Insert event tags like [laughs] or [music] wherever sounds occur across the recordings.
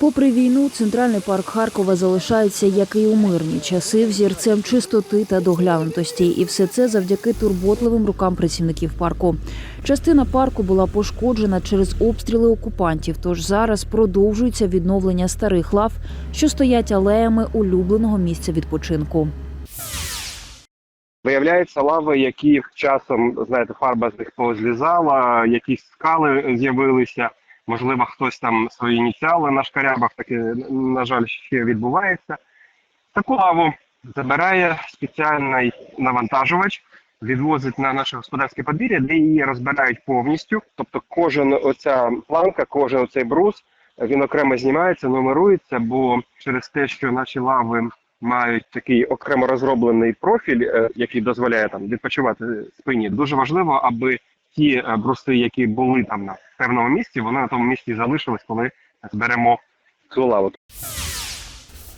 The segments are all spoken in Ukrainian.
Попри війну, центральний парк Харкова залишається, як і у мирні часи, взірцем чистоти та доглянутості, і все це завдяки турботливим рукам працівників парку. Частина парку була пошкоджена через обстріли окупантів. Тож зараз продовжується відновлення старих лав, що стоять алеями улюбленого місця відпочинку. Виявляються лави, які часом, знаєте, фарба з них позлізала, якісь скали з'явилися. Можливо, хтось там свої ініціали на шкарябах, таке, на жаль, ще відбувається. Таку лаву забирає спеціальний навантажувач, відвозить на наше господарське подвір'я, де її розбирають повністю. Тобто кожен оця планка, кожен оцей брус, він окремо знімається, нумерується, бо через те, що наші лави мають такий окремо розроблений профіль, е, який дозволяє там відпочивати спині. Дуже важливо, аби ті е, бруси, які були там на певному місці, вони на тому місці залишились, коли зберемо цю лаву.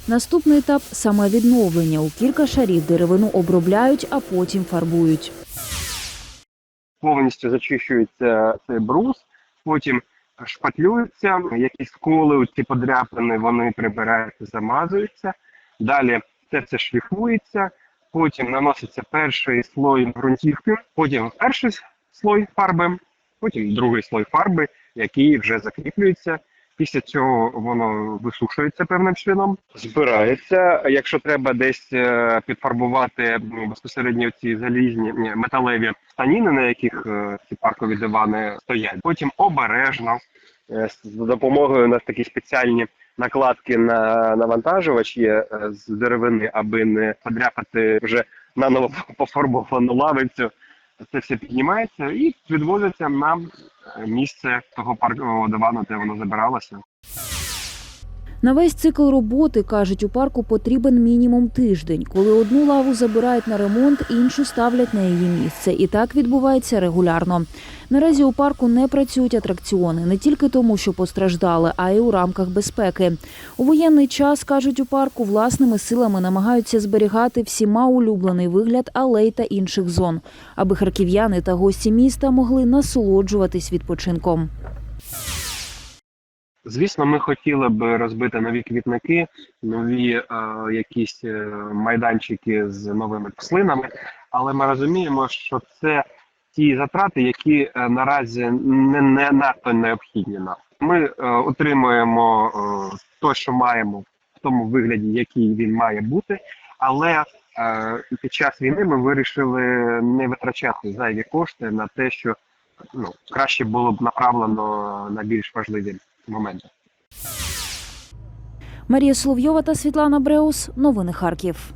Наступний етап саме відновлення. У кілька шарів деревину обробляють, а потім фарбують. повністю зачищується цей брус, потім шпатлюється, якісь сколи, ці подряпини, вони прибираються, замазуються. Далі це все шліфується, потім наноситься перший слой ґрунтівки, потім перший слой фарби, потім другий слой фарби, який вже закріплюється. Після цього воно висушується певним чином, збирається. Якщо треба десь е, підфарбувати ну, безпосередньо ці залізні металеві станіни, на яких е, ці паркові дивани стоять, потім обережно е, з допомогою у нас такі спеціальні накладки на навантажувач є з деревини, аби не подряпати вже наново [laughs] пофарбовану лавицю. Це все піднімається і відвозиться на е, місце того паркового дивану, де воно забиралося. На весь цикл роботи кажуть, у парку потрібен мінімум тиждень. Коли одну лаву забирають на ремонт, іншу ставлять на її місце. І так відбувається регулярно. Наразі у парку не працюють атракціони не тільки тому, що постраждали, а й у рамках безпеки. У воєнний час кажуть у парку власними силами намагаються зберігати всіма улюблений вигляд алей та інших зон, аби харків'яни та гості міста могли насолоджуватись відпочинком. Звісно, ми хотіли б розбити нові квітники, нові е, якісь е, майданчики з новими рослинами, але ми розуміємо, що це ті затрати, які е, наразі не, не надто необхідні нам. Ми е, отримуємо е, те, що маємо в тому вигляді, який він має бути, але е, під час війни ми вирішили не витрачати зайві кошти на те, що ну, краще було б направлено на більш важливі моменти. Марія Соловйова та Світлана Бреус. Новини Харків.